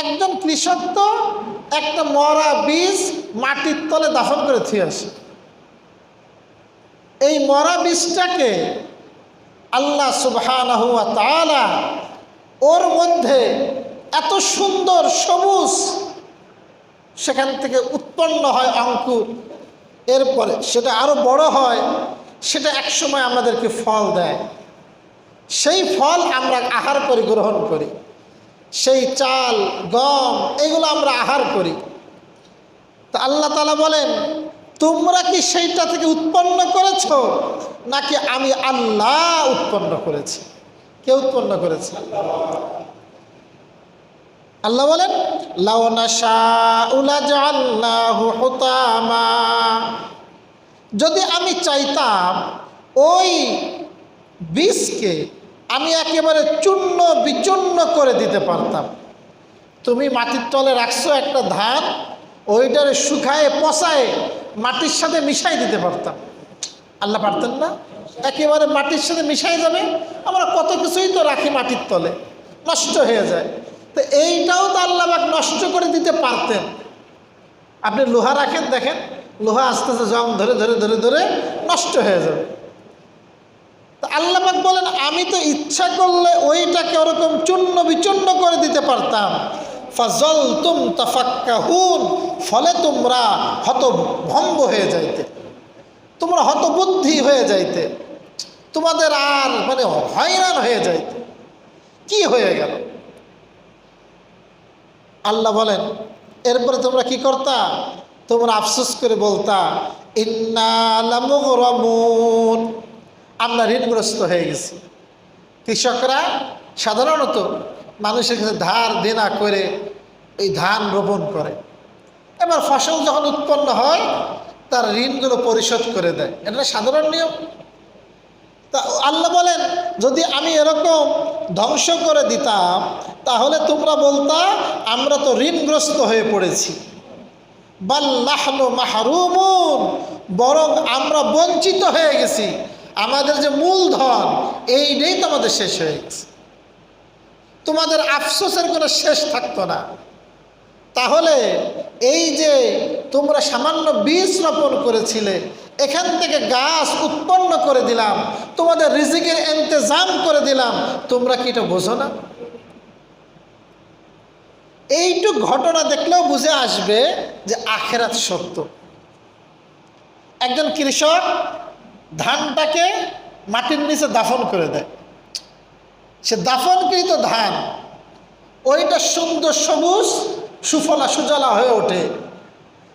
একজন কৃষক তো একটা মরা বীজ মাটির তলে দাফন করে থিয়ে আসে। এই মরা বীজটাকে আল্লাহ সুবহানাহু ওয়া ওর মধ্যে এত সুন্দর সবুজ সেখান থেকে উৎপন্ন হয় অঙ্কুর এরপরে সেটা আরও বড় হয়, সেটা একসময় আমাদেরকে ফল দেয়। সেই ফল আমরা আহার করি গ্রহণ করি। সেই চাল, গম, এগুলো আমরা আহার করি। তা আল্লাহ তালা বলেন, তোমরা কি সেইটা থেকে উৎপন্ন করেছ? নাকি আমি আল্লাহ উৎপন্ন করেছি? কে উৎপন্ন করেছে? আল্লাহ বলেন যদি আমি চাইতাম, ওই বীজকে আমি একেবারে চূর্ণ বিচূর্ণ করে দিতে পারতাম। তুমি মাটির তলে রাখছো একটা ধান, ওইটারে শুকায়ে, পচায় মাটির সাথে মিশাই দিতে পারতাম। আল্লাহ পারতেন না? একেবারে মাটির সাথে মিশাই যাবে, আমরা কত কিছুই তো রাখি মাটির তলে, নষ্ট হয়ে যায়। তো এইটাও তো আল্লাহ আল্লাহবাক নষ্ট করে দিতে পারতেন। আপনি লোহা রাখেন, দেখেন, লোহা আস্তে আস্তে জং ধরে ধরে ধরে ধরে নষ্ট হয়ে যাবে। তো আল্লাহবাক বলেন, আমি তো ইচ্ছা করলে ওইটাকে ওরকম চূর্ণ বিচূর্ণ করে দিতে পারতাম। ফাজল তুম তাফাক্কাহুন, ফলে তোমরা হতভম্ব হয়ে যাইতে। তোমরা হতবুদ্ধি হয়ে যাইতে। তোমাদের আর মানে হয়রান হয়ে যাইতে। কি হয়ে গেল? আল্লাহ বলেন, এরপরে তোমরা কি করতা? তোমরা আফসোস করে বলতা ইন্নালামুন আমরা ঋণগ্রস্ত হয়ে গেছি। কৃষকরা সাধারণত মানুষের কাছে ধার দেনা করে এই ধান রোপণ করে। এবার ফসল যখন উৎপন্ন হয়, তার ঋণগুলো পরিশোধ করে দেয়। এটা সাধারণ নিয়ম। তা আল্লাহ বলেন, যদি আমি এরকম ধ্বংস করে দিতাম, তাহলে তোমরা বলতা, আমরা তো ঋণগ্রস্ত হয়ে পড়েছি। বাল্লাহনু মাহরুমুন, বরং আমরা বঞ্চিত হয়ে গেছি। আমাদের যে মূলধন, এইটাই তো আমাদের শেষ হয়ে গেছে। তোমাদের আফসোসের কোনো শেষ থাকতো না। তাহলে এই যে তোমরা সামান্য বীজ রোপণ করেছিলে, এখান থেকে গাছ উৎপন্ন করে দিলাম, তোমাদের রিজিকের ইন্তজাম করে দিলাম, তোমরা কি এটা বোঝো না? এইটুক ঘটনা দেখলেও বুঝে আসবে যে আখেরাত সত্য। একজন কৃষক ধানটাকে মাটির নিচে দাফন করে দেয়। সে দাফনকৃত ধান, ওইটা সুন্দর সবুজ, সুফলা, সুজলা হয়ে ওঠে।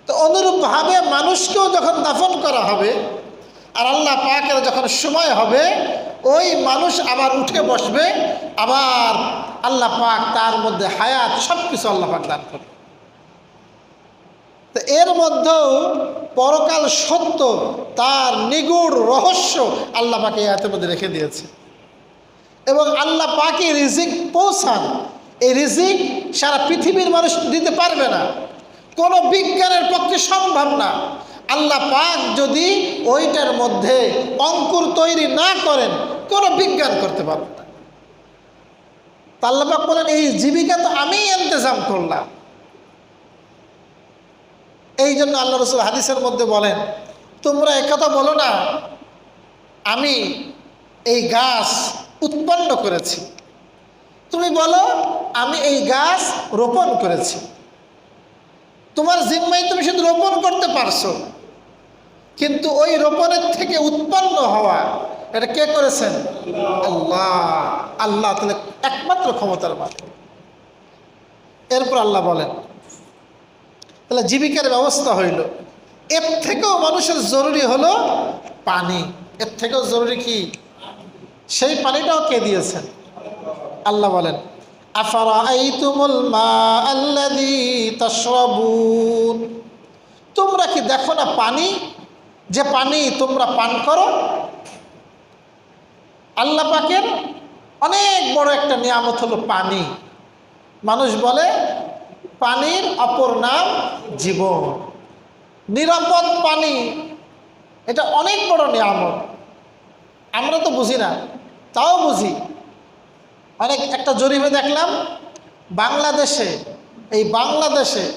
তো অনুরূপভাবে মানুষকেও যখন দাফন করা হবে, আর আল্লাহ পাকের যখন সময় হবে, ওই মানুষ আবার উঠে বসবে, আবার আল্লাহ পাক তার মধ্যে হায়াত সব কিছু আল্লাহ পাক দান করবে। তো এর মধ্যেও পরকাল সত্য, তার নিগুড় রহস্য আল্লাহ পাকে এই আয়াতের মধ্যে রেখে দিয়েছে। এবং আল্লাহ পাকে রিজিক পৌঁছান। এই রিজিক সারা পৃথিবীর মানুষ দিতে পারবে না। কোনো বিজ্ঞানের পক্ষে সম্ভব না। আল্লাহ পাক যদি ওইটার মধ্যে অঙ্কুর তৈরি না করেন, কোনো বিজ্ঞান করতে পারবে না। আল্লাহ পাক বলেন, এই জীবিকা তো আমিই ইন্তজাম করলাম। এই জন্য আল্লাহ রসুল হাদিসের মধ্যে বলেন, তোমরা একথা বলো না, আমি এই গাছ উৎপন্ন করেছি। তুমি বলো, আমি এই গাছ রোপণ করেছি। তোমার জিম্মাই তুমি শুধু রোপণ করতে পারছ, কিন্তু ওই রোপণের থেকে উৎপন্ন হওয়া, এটা কে করেছেন? আল্লাহ। আল্লাহ তাহলে একমাত্র ক্ষমতার মাত্র এরপর আল্লাহ বলেন তাহলে জীবিকার ব্যবস্থা হইল। এর থেকেও মানুষের জরুরি হলো পানি। এর থেকেও জরুরি কি? সেই পানিটাও কে দিয়েছেন? আল্লাহ বলেন তোমরা কি দেখো না পানি? যে পানি তোমরা পান করো? আল্লাহ পাকের অনেক বড় একটা নিয়ামত হলো পানি। মানুষ বলে পানির অপর নাম জীবন। নিরাপদ পানি, এটা অনেক বড় নিয়ামত। আমরা তো বুঝি না, তাও বুঝি। অনেক, একটা জরিপে দেখলাম, বাংলাদেশে, এই বাংলাদেশে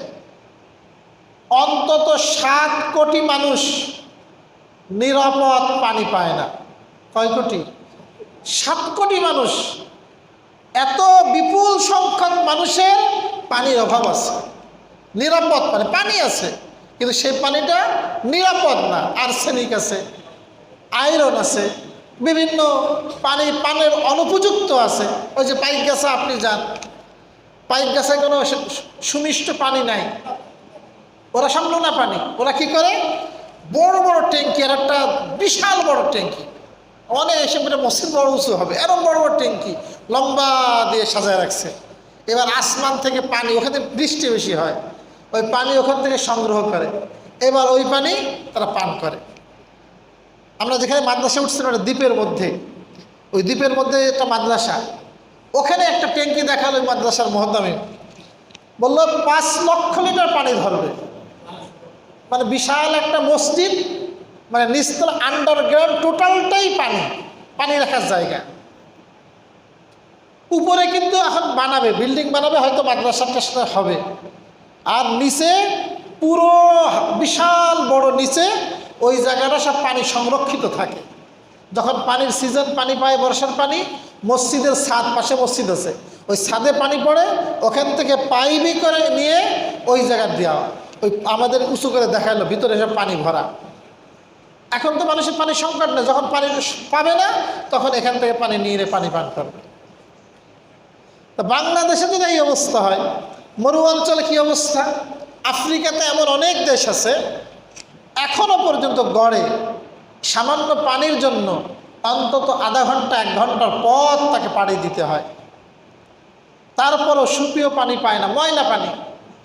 অন্তত সাত কোটি মানুষ নিরাপদ পানি পায় না। কয় কোটি? সাত কোটি মানুষ। এত বিপুল সংখ্যক মানুষের পানির অভাব আছে। নিরাপদ পানি পানি আছে, কিন্তু সেই পানিটা নিরাপদ না। আর্সেনিক আছে, আয়রন আছে, বিভিন্ন পানি, পানের অনুপযুক্ত আছে। ওই যে পাইক গাছা আপনি যান, পাইক গাছায় কোনো সুমিষ্ট পানি নাই। ওরা সামলো না পানি। ওরা কি করে? বড় বড় ট্যাঙ্কি, আর একটা বিশাল বড় ট্যাঙ্কি। অনেক, এসে মসজিদ বড় উঁচু হবে। এরকম বড় বড় ট্যাঙ্কি লম্বা দিয়ে সাজায় রাখছে। এবার আসমান থেকে পানি, ওখানে বৃষ্টি বেশি হয়, ওই পানি ওখান থেকে সংগ্রহ করে। এবার ওই পানি তারা পান করে। আমরা যেখানে মাদ্রাসা উঠছিলাম একটা দ্বীপের মধ্যে। ওই দ্বীপের মধ্যে একটা মাদ্রাসা। ওখানে একটা ট্যাঙ্কি দেখাল ওই মাদ্রাসার মহদ্দামে বলল, পাঁচ লক্ষ লিটার পানি ধরবে। মানে বিশাল একটা মসজিদ মানে নিস্তল আন্ডারগ্রাউন্ড টোটালটাই পানি। পানি রাখার জায়গা। উপরে কিন্তু এখন বানাবে, বিল্ডিং বানাবে, হয়তো মাদ্রাসাটা সেটা হবে। আর নিচে পুরো বিশাল বড় নিচে ওই জায়গাটা সব পানি সংরক্ষিত থাকে। যখন পানির সিজন পানি পায়, বর্ষার পানি, মসজিদের ছাদ পাশে মসজিদ আছে। ওই ছাদে পানি পড়ে, ওখান থেকে পাইপি করে নিয়ে ওই জায়গায় দেওয়া ওই আমাদের উঁচু করে দেখাল ভিতরে সব পানি ভরা। এখন তো মানুষের পানি সংকট নেই, যখন পানি পাবে না, তখন এখান থেকে পানি নিয়ে পানি পান করবে। তা বাংলাদেশে যদি এই অবস্থা হয় মরু অঞ্চলে কী অবস্থা? আফ্রিকাতে এমন অনেক দেশ আছে এখনও পর্যন্ত গড়ে সামান্য পানির জন্য অন্তত আধা ঘণ্টা, এক ঘণ্টার পথ তাকে পাড়ি দিতে হয়। তারপরও সুপেয় পানি পায় না, ময়লা পানি,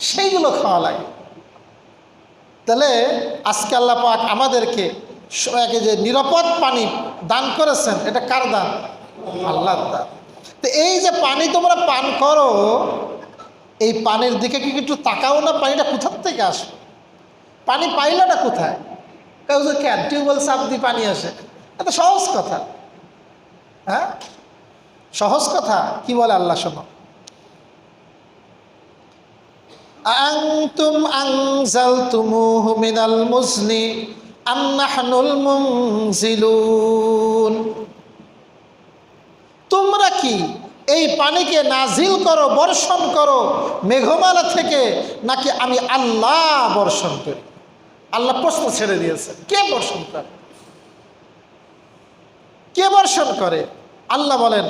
সেইগুলো খাওয়া লাগে। তাহলে আজকে আল্লাহ পাক আমাদেরকে যে নিরাপদ পানি দান করেছেন, এটা কার দান? আল্লাহ দান। তো এই যে পানি তোমরা পান করো, এই পানির দিকে কি একটু তাকাও না? পানিটা কোথার থেকে আসে পানি পাইলো না কোথায়? কেউ কেন? টিউবওয়েল সাপ দিয়ে পানি আসে। এত সহজ কথা। হ্যাঁ? সহজ কথা? কি বলে আল্লাহ শোনো? আংতুম আংজাল হুমিনাল মিনাল মুজনি আন্নাহনুল তোমরা কি এই পানিকে নাজিল করো, বর্ষণ করো, মেঘমালা থেকে নাকি আমি আল্লাহ বর্ষণ করি? আল্লাহ প্রশ্ন ছেড়ে দিয়েছে, কে বর্ষণ করে? কে বর্ষণ করে? আল্লাহ বলেন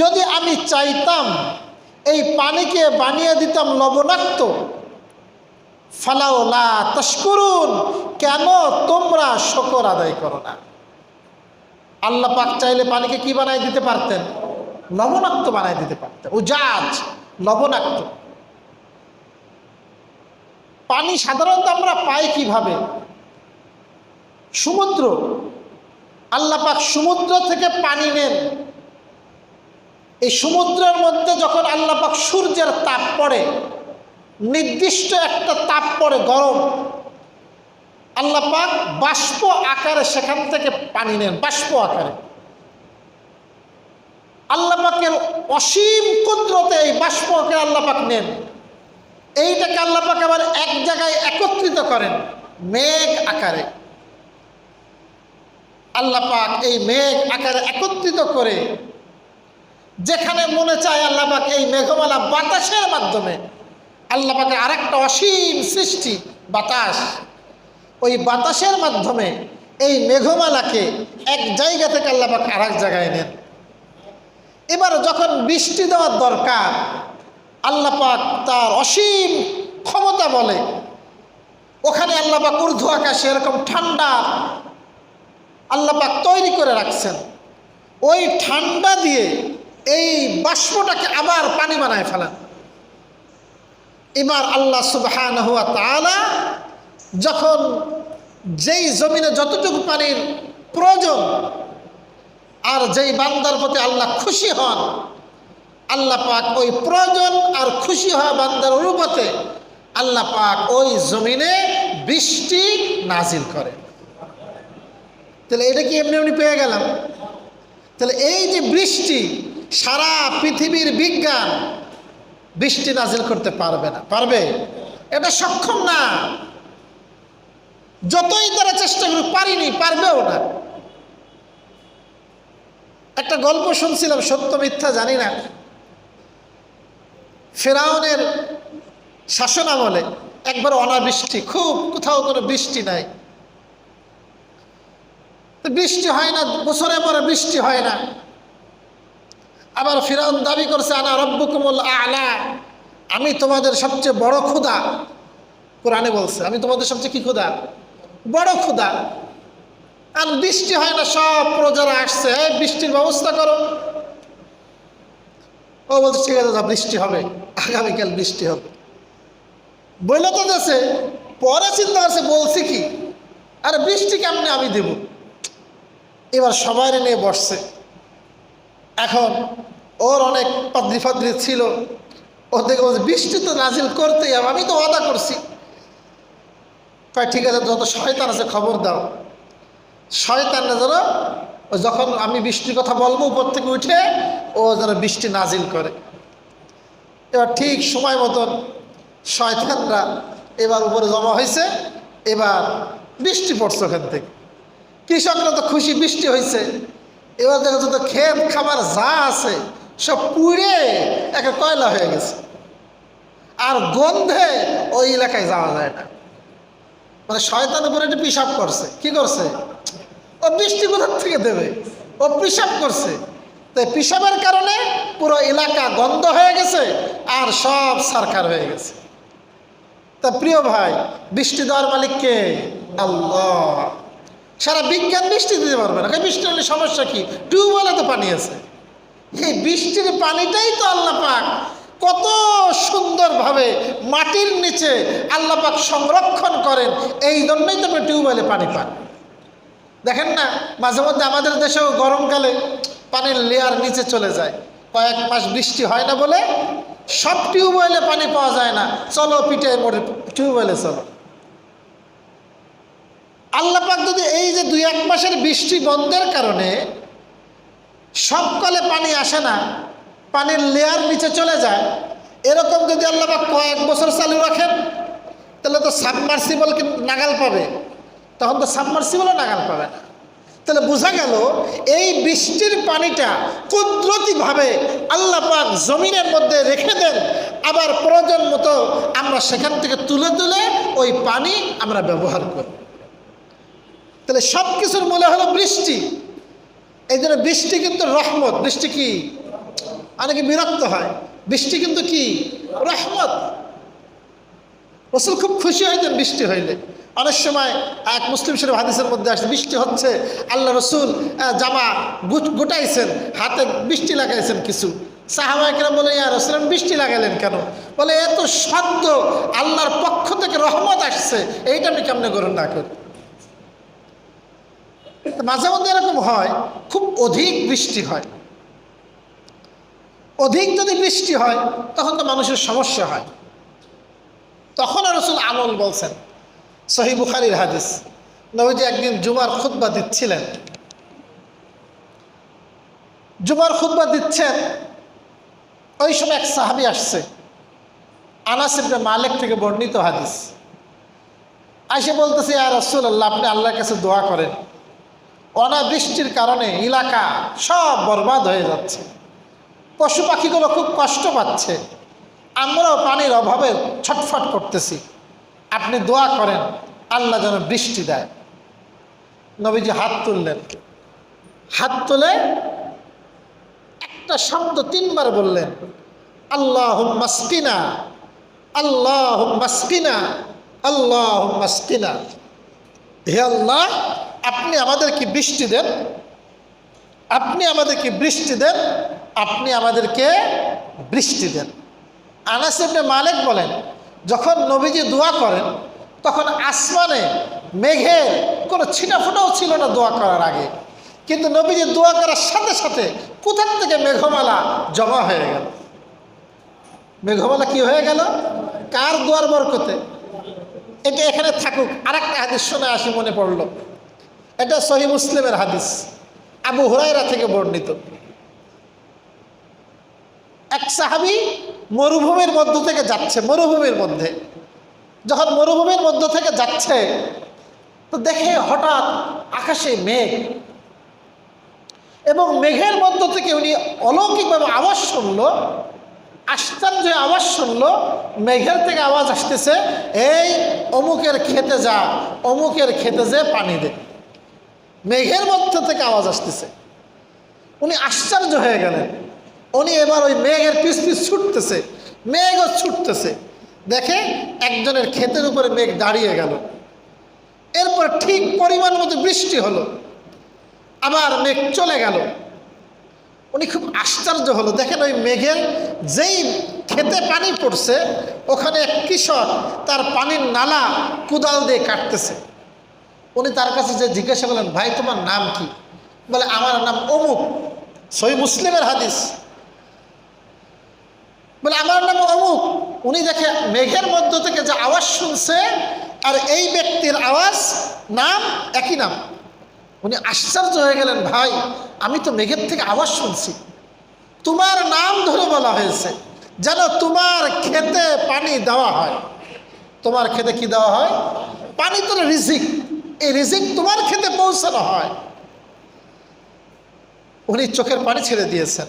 যদি আমি চাইতাম, এই পানিকে বানিয়ে দিতাম লবণাক্ত ফালাওলা তস্করুন কেন তোমরা শকর আদায় করো না? আল্লাহ পাক চাইলে পানিকে কি বানাই দিতে পারতেন? লবণাক্ত বানাই দিতে পারতেন। উজাজ, লবণাক্ত। পানি সাধারণত আমরা পাই কীভাবে? সমুদ্র। আল্লাহ পাক সমুদ্র থেকে পানি নেন। এই সমুদ্রের মধ্যে যখন আল্লাহ পাক সূর্যের তাপ পড়ে নির্দিষ্ট একটা তাপ পড়ে গরম। আল্লাহ পাক বাষ্প আকারে সেখান থেকে পানি নেন, বাষ্প আকারে। আল্লাহ পাকের অসীম কুদরতে এই বাষ্প আকারে আল্লাহ পাক নেন। এইটাকে আল্লাহ পাক আবার এক জায়গায় একত্রিত করেন, মেঘ আকারে। আল্লাহ পাক এই মেঘ আকারে একত্রিত করে, যেখানে মনে চায় আল্লাহ পাক এই মেঘমালা বাতাসের মাধ্যমে আল্লাহ পাকের আরেকটা অসীম সৃষ্টি, বাতাস। ওই বাতাসের মাধ্যমে এই মেঘমালাকে এক জায়গা থেকে আল্লাহ পাক আর এক জায়গায় নেন। এবার যখন বৃষ্টি দেওয়ার দরকার, আল্লাহ পাক তার অসীম ক্ষমতা বলে, ওখানে আল্লাহ পাক ঊর্ধ্ব আকাশে এরকম ঠান্ডা আল্লাহ পাক তৈরি করে রাখছেন। ওই ঠান্ডা দিয়ে এই বাষ্পটাকে আবার পানি বানায় ফেলেন। এবার আল্লাহ সুবহান হুয়া তালা যখন যেই জমিনে যতটুকু পানির প্রয়োজন আর যেই বান্দার প্রতি আল্লাহ খুশি হন, আল্লাহ পাক ওই প্রয়োজন আর খুশি হওয়া বান্দার অনুপাতে আল্লাহ পাক ওই জমিনে বৃষ্টি নাজিল করে। তাহলে এটা কি এমনি এমনি পেয়ে গেলাম? তাহলে এই যে বৃষ্টি সারা পৃথিবীর বিজ্ঞান বৃষ্টি নাজিল করতে পারবে না। পারবে? এটা সক্ষম না। যতই তারা চেষ্টা করুক, পারিনি, পারবেও না। একটা গল্প শুনছিলাম, সত্য মিথ্যা জানি না। ফেরাউনের শাসন আমলে একবার অনাবৃষ্টি, খুব কোথাও কোনো বৃষ্টি নাই। বৃষ্টি হয় না বছরে পরে বৃষ্টি হয় না। আবার ফিরাউন দাবি করছে আনা রব্বুকুমুল আলা। আমি তোমাদের সবচেয়ে বড় ক্ষুদা কোরআনে বলছে। আমি তোমাদের সবচেয়ে কি ক্ষুদা বড় ক্ষুদা আর বৃষ্টি হয় না সব প্রজারা আসছে। "এই, বৃষ্টির ব্যবস্থা করো। ও বলছে ঠিক আছে বৃষ্টি হবে আগামীকাল বৃষ্টি হবে। বইলে তো দেশে পরে চিন্তা আছে বলছি কি আর বৃষ্টি কেমনে আমি দেব? এবার সবাই নিয়ে বসছে। এখন ওর অনেক পাদ্রি ফাদ্রি ছিল। ও থেকে বৃষ্টি তো নাজিল করতেই হবে, আমি তো ওয়াদা করছি। কয়, ঠিক আছে, যত শয়তান আছে খবর দাও। শয়তানরা যেন ও যখন আমি বৃষ্টির কথা বলব উপর থেকে উঠে, ও যেন বৃষ্টি নাজিল করে। এবার ঠিক সময় মতন শয়তানরা এবার উপরে জমা হয়েছে, এবার বৃষ্টি পড়ছে ওখান থেকে। কৃষকরা তো খুশি বৃষ্টি হয়েছে। এবার দেখো যত ক্ষেত খাবার যা আছে, সব পুড়ে একটা কয়লা হয়ে গেছে। আর গন্ধে ওই এলাকায় যাওয়া যায় না। মানে শয়তান উপরে একটা পিসাব করছে। কি করছে? ও বৃষ্টি কোথার থেকে দেবে? ও পিসাব করছে। তাই পিসাবের কারণে পুরো এলাকা গন্ধ হয়ে গেছে আর সব সারকার হয়ে গেছে। তা প্রিয় ভাই, বৃষ্টি দেওয়ার মালিক কে? আল্লাহ। সারা বিজ্ঞান বৃষ্টি দিতে পারবে না। বৃষ্টি হলে সমস্যা কি? টিউবওয়েলে তো পানি আছে। এই বৃষ্টির পানিটাই তো আল্লাহ পাক কত সুন্দরভাবে মাটির নিচে আল্লাহ পাক সংরক্ষণ করেন। এই জন্যই তো টিউবওয়েলে পানি পান দেখেন না, মাঝে মধ্যে আমাদের দেশেও গরমকালে পানির লেয়ার নিচে চলে যায়। কয়েক মাস বৃষ্টি হয় না বলে সব টিউবওয়েলে পানি পাওয়া যায় না। চলো পিঠে মোড়ে, টিউবওয়েলে চলো। আল্লাহ পাক যদি এই যে দুই এক মাসের বৃষ্টি বন্ধের কারণে সব কলে পানি আসে না, পানির লেয়ার নিচে চলে যায়, এরকম যদি আল্লাপাক কয়েক বছর চালু রাখেন, তাহলে তো সাবমার্সিবল নাগাল পাবে? তখন তো সাবমার্সিবলও নাগাল পাবে না। তাহলে বোঝা গেল এই বৃষ্টির পানিটা কুদরতিভাবে আল্লাহ পাক জমিনের মধ্যে রেখে দেন, আবার প্রয়োজন মতো আমরা সেখান থেকে তুলে তুলে ওই পানি আমরা ব্যবহার করি। তাহলে সব কিছুর মূলে হলো বৃষ্টি। এই জন্য বৃষ্টি কিন্তু রহমত। বৃষ্টি কি? অনেকে বিরক্ত হয়। বৃষ্টি কিন্তু কি? রহমত। রসুল খুব খুশি হইতেন বৃষ্টি হইলে। অনেক সময় এক মুসলিম শরীফ হাদিসের মধ্যে আসছে বৃষ্টি হচ্ছে, আল্লাহ রসুল জামা গুট, গুটাইছেন, হাতে বৃষ্টি লাগাইছেন কিছু। সাহাবাহিকরা বলে, ইয়া রসুল বৃষ্টি লাগাইলেন কেন? বলে, এত শব্দ আল্লাহর পক্ষ থেকে রহমত আসছে, এইটা আমি কেমনে গ্রহণ না করি মাঝে মধ্যে এরকম হয়, খুব অধিক বৃষ্টি হয়। অধিক যদি বৃষ্টি হয়, তখন তো মানুষের সমস্যা হয়। তখন রসুল আমল বলছেন, সহি বুখারির হাদিস, নবীজি একদিন জুমার খুতবা দিচ্ছিলেন। জুমার খুতবা দিচ্ছেন, ওই সময় এক সাহাবি আসছে আনাসিবনে মালিক থেকে বর্ণিত হাদিস। আইসে বলতেছে আর রসুল আল্লাহ আপনি আল্লাহর কাছে দোয়া করেন। অনাবৃষ্টির কারণে এলাকা সব বরবাদ হয়ে যাচ্ছে। পশু পাখিগুলো খুব কষ্ট পাচ্ছে। আমরাও পানির অভাবে ছটফট করতেছি। আপনি দোয়া করেন, আল্লাহ যেন বৃষ্টি দেয়। নবীজি হাত তুললেন। হাত তুলে একটা শব্দ তিনবার বললেন আল্লাহ মাস্কিনা আল্লাহ মাস্কিনা আল্লাহ মাস্কিনা হে আল্লাহ আপনি আমাদেরকে বৃষ্টি দেন, আপনি আমাদেরকে বৃষ্টি দেন, আপনি আমাদেরকে বৃষ্টি দেন। আনাস মালিক বলেন, যখন নবীজি দোয়া করেন, তখন আসমানে মেঘের কোনো ছিটাফোটাও ছিল না দোয়া করার আগে। কিন্তু নবীজি দোয়া করার সাথে সাথে কোথার থেকে মেঘমালা জমা হয়ে গেল? মেঘমালা কি হয়ে গেল? কার দোয়ার বরকতে? এটা এখানে থাকুক আর একটা হাদিস শুনে আসি, মনে পড়ল। এটা সহি মুসলিমের হাদিস। আবু হুরাইরা থেকে বর্ণিত। এক সাহাবি মরুভূমির মধ্য থেকে যাচ্ছে, মরুভূমির মধ্যে। যখন মরুভূমির মধ্য থেকে যাচ্ছে, তো দেখে হঠাৎ আকাশে মেঘ এবং মেঘের মধ্য থেকে উনি অলৌকিকভাবে আওয়াজ শুনলো, আশ্চর্য আওয়াজ শুনল, মেঘের থেকে আওয়াজ আসতেছে, এই অমুকের খেতে যা, অমুকের খেতে যে পানি দে। মেঘের মধ্যে থেকে আওয়াজ আসতেছে। উনি আশ্চর্য হয়ে গেলেন। উনি এবার ওই মেঘের পিস পিস ছুটতেছে, মেঘও ছুটতেছে। দেখে একজনের ক্ষেতের উপরে মেঘ দাঁড়িয়ে গেল। এরপর ঠিক পরিমাণ মতো বৃষ্টি হলো। আবার মেঘ চলে গেল। উনি খুব আশ্চর্য হলো। দেখেন ওই মেঘের যেই খেতে পানি পড়ছে, ওখানে এক কৃষক তার পানির নালা কুদাল দিয়ে কাটতেছে। উনি তার কাছে যে জিজ্ঞাসা করলেন, ভাই, তোমার নাম কি? বলে, আমার নাম অমুক সই মুসলিমের হাদিস। বলে, আমার নাম অমুক। উনি দেখে মেঘের মধ্য থেকে যে আওয়াজ শুনছে, আর এই ব্যক্তির আওয়াজ, নাম একই নাম। উনি আশ্চর্য হয়ে গেলেন, ভাই, আমি তো মেঘের থেকে আওয়াজ শুনছি। তোমার নাম ধরে বলা হয়েছে, যেন তোমার খেতে পানি দেওয়া হয়। তোমার খেতে কি দেওয়া হয়? পানি তো রিজিক। রিজিক তোমার খেতে পৌঁছানো হয়। উনি চোখের পানি ছেড়ে দিয়েছেন।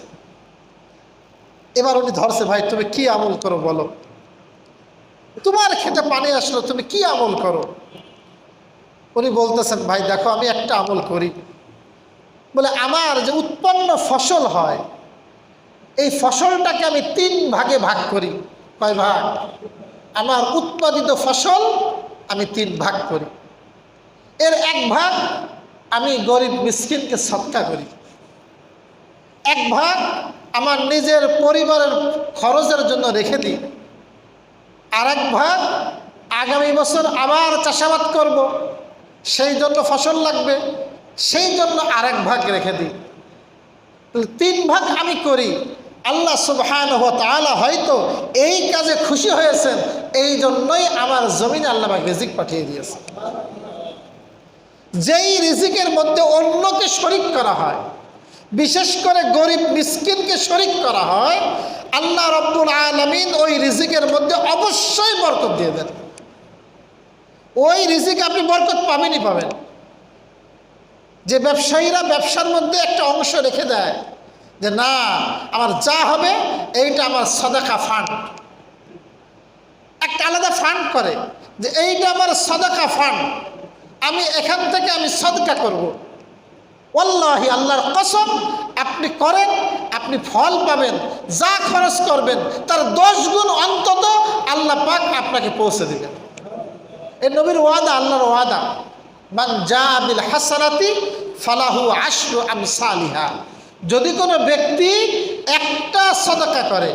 এবার উনি ধরছে, ভাই, তুমি কি আমল করো বলো? তোমার খেতে পানি আসলো তুমি কি আমল করো? উনি বলতেছেন, ভাই, দেখো, আমি একটা আমল করি। বলে, আমার যে উৎপন্ন ফসল হয়, এই ফসলটাকে আমি তিন ভাগে ভাগ করি। কয় ভাগ? আমার উৎপাদিত ফসল আমি তিন ভাগ করি। এর এক ভাগ আমি গরিব মিসকিনকে সৎকা করি। এক ভাগ আমার নিজের পরিবারের খরচের জন্য রেখে দিই। আর এক ভাগ আগামী বছর আবার চাষাবাদ করব। সেই জন্য ফসল লাগবে, সেই জন্য আরেক ভাগ রেখে দিই। তিন ভাগ আমি করি। আল্লাহ সুবহান তাআলা হয়তো এই কাজে খুশি হয়েছেন, এই জন্যই আমার জমিনে আল্লাহ রিজিক পাঠিয়ে দিয়েছে যেই রিজিকের মধ্যে অন্যকে শরিক করা হয়, বিশেষ করে গরিব মিসকিনকে শরিক করা হয়, আল্লাহ রব্বুল আলমিন ওই রিজিকের মধ্যে অবশ্যই বরকত দিয়ে দেন। ওই রিজিক আপনি বরকত পাবেনই পাবেন। যে ব্যবসায়ীরা ব্যবসার মধ্যে একটা অংশ রেখে দেয় যে, না, আমার যা হবে এইটা আমার সদাকা ফান্ড একটা আলাদা ফান্ড করে যে, এইটা আমার সদাকা ফান্ড আমি এখান থেকে আমি সদকা করব। ওল্লাহি আল্লাহর কসম, আপনি করেন, আপনি ফল পাবেন, যা খরচ করবেন, তার দশ গুণ অন্তত আল্লাহ পাক আপনাকে পৌঁছে দেবেন। এই নবীর ওয়াদা, আল্লাহর ওয়াদা। মান জা বিল হাসানাতি ফালাহু আশরু আমসালিহা। যদি কোনো ব্যক্তি একটা সদকা করে,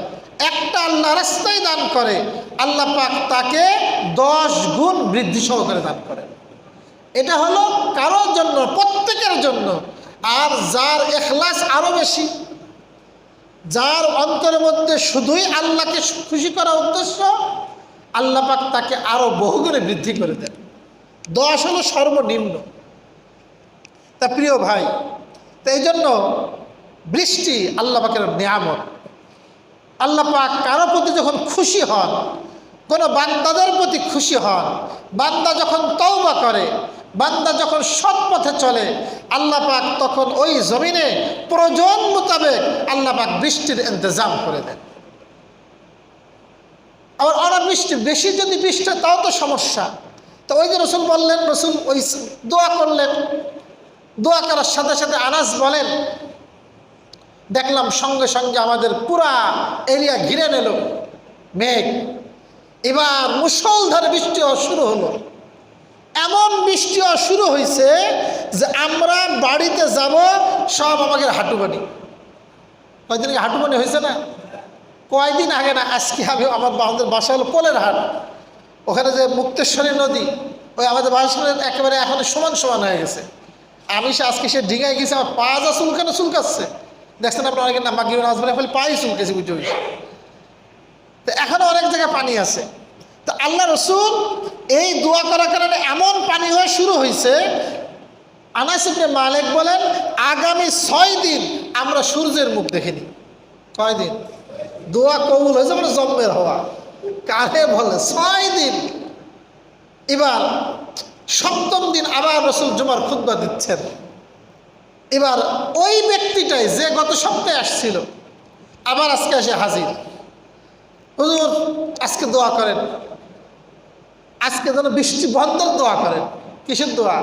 একটা আল্লাহ রাস্তায় দান করে, আল্লাহ পাক তাকে দশ গুণ বৃদ্ধি সহকারে দান করেন। এটা হলো কারোর জন্য, প্রত্যেকের জন্য। আর যার এখলাস আরও বেশি, যার অন্তরের মধ্যে শুধুই আল্লাহকে খুশি করা উদ্দেশ্য, আল্লাহ পাক তাকে আরও বহুগুণে বৃদ্ধি করে দেন। দশ হলো সর্বনিম্ন। তা প্রিয় ভাই, তো এই জন্য বৃষ্টি আল্লাহ পাকের নিয়ামত। আল্লাহ পাক কারও প্রতি যখন খুশি হন, কোনো বান্দাদের প্রতি খুশি হন, বান্দা যখন তওবা করে বান্দা যখন সৎ পথে চলে, আল্লাহ পাক তখন ওই জমিনে প্রয়োজন মোতাবেক আল্লাহ পাক বৃষ্টির ইন্তজাম করে দেন। আবার অনাবৃষ্টি বেশি যদি বৃষ্টি তাও তো সমস্যা। তো ওই যে রসুল বললেন, রসুল ওই দোয়া করলেন, দোয়া করার সাথে সাথে আনাস বলেন, দেখলাম সঙ্গে সঙ্গে আমাদের পুরা এরিয়া ঘিরে নিল, মেঘ। এবার মুসলধারে বৃষ্টি শুরু হলো। এমন বৃষ্টি শুরু হয়েছে যে আমরা বাড়িতে যাব, সব আমাদের হাঁটুবানি কয়দিন আগে হাঁটুবানি হয়েছে না? কয়দিন আগে না? আজকে আমি আমার আমাদের বাসা হলো পোলের হাট। ওখানে যে মুক্তেশ্বরী নদী, ওই আমাদের বাসার একেবারে এখন সমান সমান হয়ে গেছে। আমি সে আজকে সে ডিঙায় গেছে, আমার পা যা চুলকানো চুলকাচ্ছে। দেখছেন আপনার অনেকের নাম মাগির নাচ বলে পাই চুলকেছে বুঝে তো এখনও অনেক জায়গায় পানি আছে। তো আল্লাহ রসুল এই দোয়া করার কারণে এমন পানি হয়ে শুরু হয়েছে। আনাস ইবনে মালিক বলেন, আগামী ছয় দিন আমরা সূর্যের মুখ দেখিনি। কয় দিন? দোয়া কবুল হয়েছে মানে জম্মের হওয়া। কারে বলে? ছয় দিন। এবার সপ্তম দিন আবার রসুল জুমার খুদ্া দিচ্ছেন। এবার ওই ব্যক্তিটাই যে গত সপ্তাহে আসছিল, আবার আজকে এসে হাজির। হুজুর, আজকে দোয়া করেন। আজকে যেন বৃষ্টি বন্ধের দোয়া করেন। কিসের দোয়া?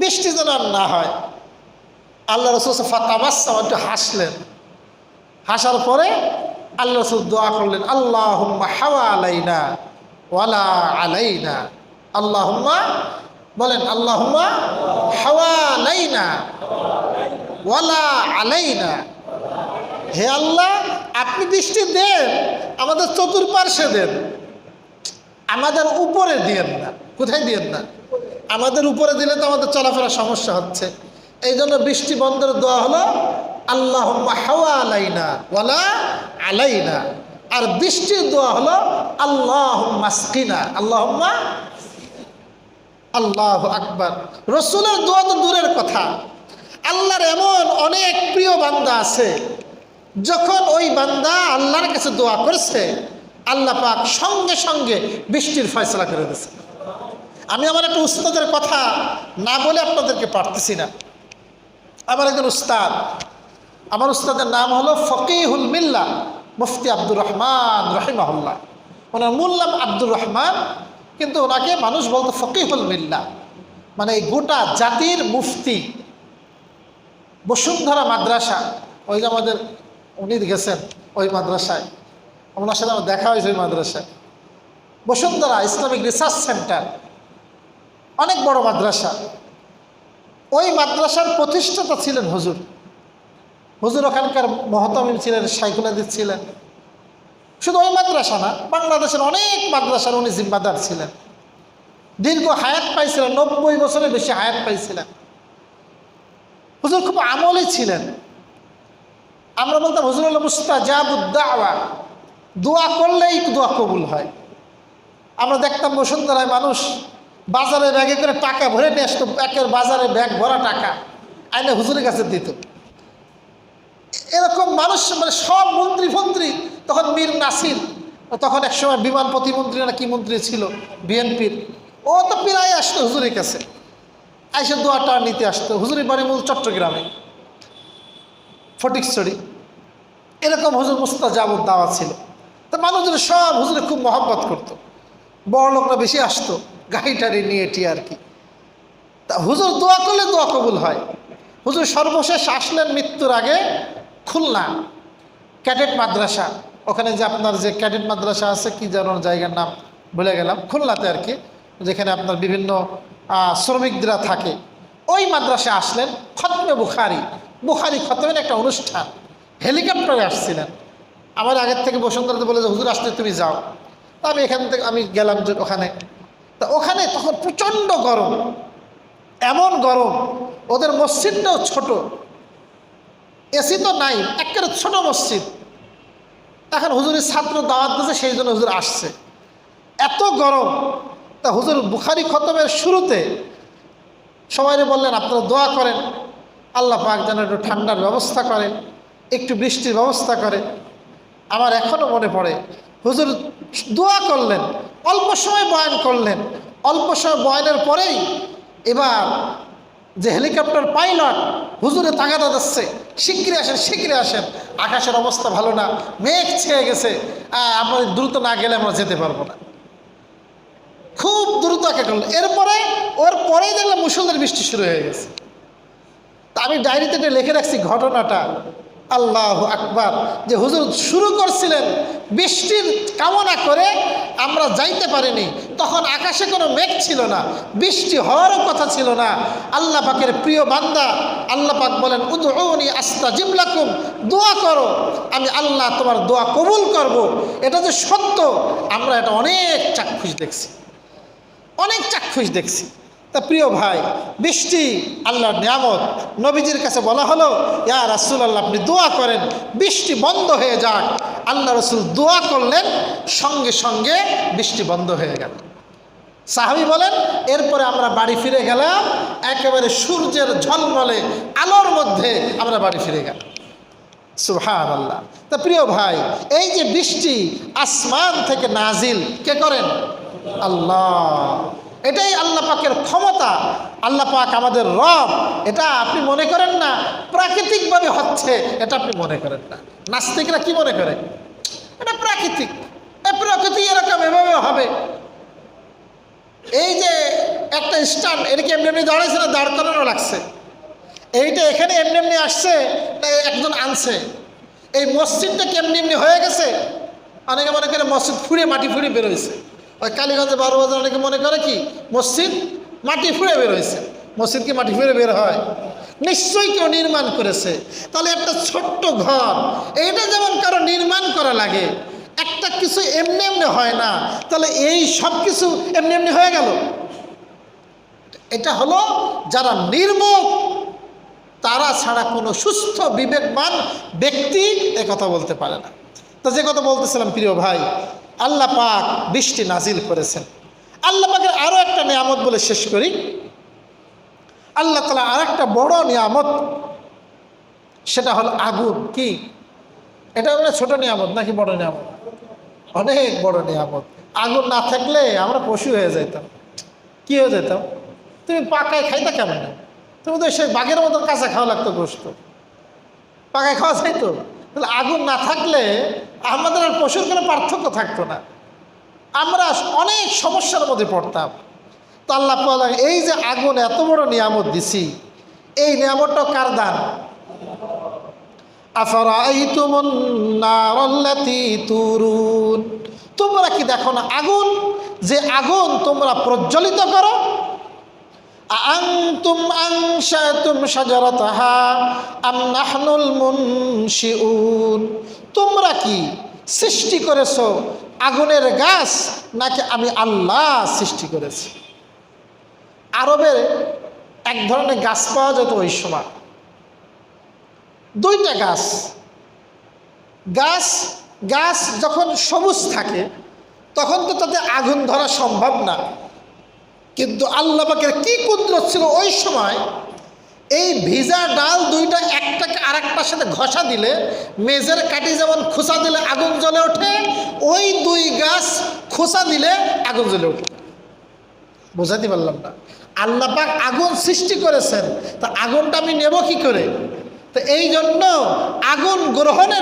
বৃষ্টি যেন আর না হয়। আল্লাহ রসুল ফাতামাসাম একটু হাসলেন। হাসার পরে আল্লাহ রসুল দোয়া করলেন আল্লাহ হাওয়া আলাইনা ওয়ালা আলাইনা। আল্লাহ বলেন আল্লাহ হাওয়া আলাইনা ওয়ালা আলাইনা। হে আল্লাহ, আপনি বৃষ্টি দেন, আমাদের চতুর্পার্শ্বে দেন। আমাদের উপরে দিয়েন না। কোথায় দিয়েন না? আমাদের উপরে দিলে তো আমাদের চলাফেরার সমস্যা হচ্ছে। এই জন্য বৃষ্টি বন্ধের দোয়া হলো আল্লাহ হাওয়া আলাইনা ওয়ালা আলাইনা। আর বৃষ্টির দোয়া হলো আল্লাহ মাসকিনা আল্লাহ আল্লাহ আকবার। রসুলের দোয়া তো দূরের কথা। আল্লাহর এমন অনেক প্রিয় বান্দা আছে, যখন ওই বান্দা আল্লাহর কাছে দোয়া করেছে আল্লাহ পাক সঙ্গে সঙ্গে বৃষ্টির ফয়সলা করে দিয়েছে। আমি আমার একটা উস্তাদের কথা না বলে আপনাদেরকে পারতেছি না। আমার একজন উস্তাদ, আমার উস্তাদের নাম হলো ফকিহুল মিল্লা মুফতি আব্দুর রহমান রহিমাহুল্লাহ। ওনার মূল নাম আব্দুর রহমান, কিন্তু ওনাকে মানুষ বলতো ফকিহুল মিল্লা। মানে এই গোটা জাতির মুফতি। বসুন্ধরা মাদ্রাসা, ওই যে আমাদের উনি গেছেন, ওই মাদ্রাসায়। ওনার সাথে আমার দেখা হয়েছে ওই মাদ্রাসায়। বসুন্ধরা ইসলামিক রিসার্চ সেন্টার, অনেক বড় মাদ্রাসা। ওই মাদ্রাসার প্রতিষ্ঠাতা ছিলেন হুজুর। হুজুর ওখানকার মহতামিম ছিলেন সাইকুলাদিদ ছিলেন। শুধু ওই মাদ্রাসা না, বাংলাদেশের অনেক মাদ্রাসার উনি জিম্মাদার ছিলেন। দীর্ঘ হায়াত পাইছিলেন, নব্বই বছরের বেশি হায়াত পাইছিলেন। হুজুর খুব আমলে ছিলেন। আমরা বলতাম, হুজুর আল্লাহ মুস্তাজাবুদ্দাওয়া দোয়া করলেই দোয়া কবুল হয়। আমরা দেখতাম বসুন্ধরায় মানুষ বাজারে ব্যাগে করে টাকা ভরে নিয়ে আসতো, একের বাজারে ব্যাগ ভরা টাকা আইনে হুজুরের কাছে দিত। এরকম মানুষ মানে সব মন্ত্রী ফন্ত্রী তখন মীর নাসির, তখন একসময় বিমান প্রতিমন্ত্রী না কি মন্ত্রী ছিল, বিএনপির, ও তো প্রায় আসতো হুজুরের কাছে। আইসে দোয়াটা নিতে আসতো, হুজুরের বাড়ি মূল চট্টগ্রামে, ফটিকছড়ি। এরকম হুজুর মুস্তাজাবুদ দাওয়া ছিল। তা মানুষজন সব হুজুরে খুব মহব্বত করতো। বড় লোকরা বেশি আসতো গাড়ি টাড়ি নিয়ে এটি আর কি। তা হুজুর দোয়া করলে দোয়া কবুল হয়। হুজুর সর্বশেষ আসলেন মৃত্যুর আগে খুলনা ক্যাডেট মাদ্রাসা। ওখানে যে আপনার যে ক্যাডেট মাদ্রাসা আছে কি যেন জায়গার নাম ভুলে গেলাম খুলনাতে আর কি যেখানে আপনার বিভিন্ন আহ, শ্রমিকরা থাকে। ওই মাদ্রাসায় আসলেন খতমে বুখারি। বুখারি খতমের একটা অনুষ্ঠান। হেলিকপ্টারে আসছিলেন। আমার আগের থেকে বসুন্ধরাতে বলে যে, হুজুর, আসলে তুমি যাও। তা আমি এখান থেকে, আমি গেলাম যে ওখানে। তা ওখানে তখন প্রচণ্ড গরম, এমন গরম, ওদের মসজিদটাও ছোট। এসি তো নাই, একেবারে ছোট মসজিদ। এখন হুজুরের ছাত্র দাওয়াত দিয়েছে, সেই জন্য হুজুর আসছে। এত গরম, তা হুজুর বুখারি খতমের শুরুতে সবাই বললেন, আপনারা দোয়া করেন, আল্লাহ পাক যেন একটু ঠান্ডার ব্যবস্থা করেন, একটু বৃষ্টির ব্যবস্থা করে আমার এখনও মনে পড়ে। হুজুর দোয়া করলেন, অল্প সময় বয়ান করলেন। অল্প সময় বয়ানের পরেই এবার যে হেলিকপ্টার পাইলট হুজুরে তাগাদা যাচ্ছে শিগগিরি আসেন শিগগিরি আসেন। আকাশের অবস্থা ভালো না, মেঘ ছেয়ে গেছে আমরা দ্রুত না গেলে আমরা যেতে পারব না। খুব দ্রুত আঁকে করল এরপরে, ওর পরেই দেখলাম মুসলদের বৃষ্টি শুরু হয়ে গেছে। তা আমি ডায়েরিতে লিখে রাখছি ঘটনাটা। আল্লাহ আকবার। যে হুজুর শুরু করছিলেন, বৃষ্টির কামনা করে আমরা যাইতে পারিনি। তখন আকাশে কোনো মেঘ ছিল না, বৃষ্টি হওয়ারও কথা ছিল না। আল্লাহ পাকের প্রিয় বান্দা, আল্লাহ পাক বলেন উদৌনি আস্তা জিমলাকুম দোয়া করো, আমি আল্লাহ তোমার দোয়া কবুল করব। এটা যে সত্য, আমরা এটা অনেক চাক্ষুষ দেখছি। অনেক চাক্ষুষ দেখছি। তা প্রিয় ভাই, বৃষ্টি, আল্লাহর নিয়ামত। নবীজির কাছে বলা হলো, ইয়া রাসুল আল্লাহ আপনি দোয়া করেন, বৃষ্টি বন্ধ হয়ে যাক। আল্লাহ রসুল দোয়া করলেন, সঙ্গে সঙ্গে বৃষ্টি বন্ধ হয়ে গেল। সাহাবি বলেন, এরপরে আমরা বাড়ি ফিরে গেলাম, একেবারে সূর্যের ঝলমলে, আলোর মধ্যে আমরা বাড়ি ফিরে গেলাম। সুহান আল্লাহ তা প্রিয় ভাই, এই যে বৃষ্টি আসমান থেকে নাজিল, কে করেন? আল্লাহ। এটাই আল্লাহ পাকের ক্ষমতা। আল্লাহ পাক আমাদের রব। এটা আপনি মনে করেন না, প্রাকৃতিকভাবে হচ্ছে, এটা আপনি মনে করেন না। নাস্তিকরা কি মনে করে? এটা প্রাকৃতিক। প্রকৃতি এরকম এভাবে হবে। এই যে একটা স্ট্যান্ড এটা কি এমনি এমনি দাঁড়াইছে না দাঁড় করানো লাগছে? এইটা এখানে এমনি এমনি আসছে একজন আনছে? এই মসজিদটা কি এমনি এমনি হয়ে গেছে? অনেকে মনে করে মসজিদ ফুড়ে, মাটি ফুড়ে বেরোয়েছে ওই কালীগঞ্জে বারো বাজার অনেকে মনে করে কি, মসজিদ মাটি ফুড়ে বেরোয়েছে মসজিদ কি মাটি ফুড়ে বের হয়? নিশ্চয়ই কেউ নির্মাণ করেছে। তাহলে একটা ছোট্ট ঘর, এইটা যেমন কারও নির্মাণ করা লাগে, একটা কিছু এমনি এমনি হয় না। তাহলে এই সব কিছু এমনি এমনি হয়ে গেল। এটা হলো যারা নির্মুখ, তারা ছাড়া কোনো সুস্থ, বিবেকবান ব্যক্তি এ কথা বলতে পারে না। তো যে কথা বলতেছিলাম, প্রিয় ভাই আল্লাহ পাক বৃষ্টি নাজিল করেছেন। আল্লাহ পাকের আরও একটা নিয়ামত বলে শেষ করি। আল্লাহ তালা আর একটা বড় নিয়ামত, সেটা হলো আগুন। কি? এটা হলো ছোট নিয়ামত নাকি বড় নিয়ামত? অনেক বড় নিয়ামত। আগুন না থাকলে আমরা পশু হয়ে যেতাম কি হয়ে যেতাম? তুমি পাকায় খাইতে কেমন? তুমি তো সেই বাঘের মতন কাঁচা খাওয়া লাগতো গোস্ত। পাকায় খাওয়া যাইতো? তাহলে আগুন না থাকলে আমাদের আর পশুর কোনো পার্থক্য থাকতো না। আমরা অনেক সমস্যার মধ্যে পড়তাম। তো আল্লাহ এই যে আগুন এত বড় নিয়ামত দিছি, এই নিয়ামতটা কার দান? তোমরা কি দেখো না আগুন? যে আগুন তোমরা প্রজ্বলিত করো আনতুম আনশাতুম শাজারাতাহা আম নাহনুল মুনশিউন। তোমরা কি সৃষ্টি করেছ আগুনের গাছ, নাকি আমি আল্লাহ সৃষ্টি করেছি? আরবের এক ধরনের গাছ পাওয়া যেত ওই সময়। দুইটা গাছ। গাছ গাছ যখন সবুজ থাকে, তখন তো তাতে আগুন ধরা সম্ভব না। কিন্তু আল্লাহ পাকের কি কুদরত ছিল ওই সময়? এই ভিজা ডাল দুইটা একটাকে আরেকটার সাথে ঘষা দিলে, মেজের কাটি যেমন খোসা দিলে আগুন জ্বলে ওঠে, ওই দুই গাছ খোসা দিলে আগুন জ্বলে ওঠে। বোঝাতে পারলাম না। আল্লাহ পাক আগুন সৃষ্টি করেছেন, তা আগুনটা আমি নেব কি করে? তো এই জন্য আগুন গ্রহণের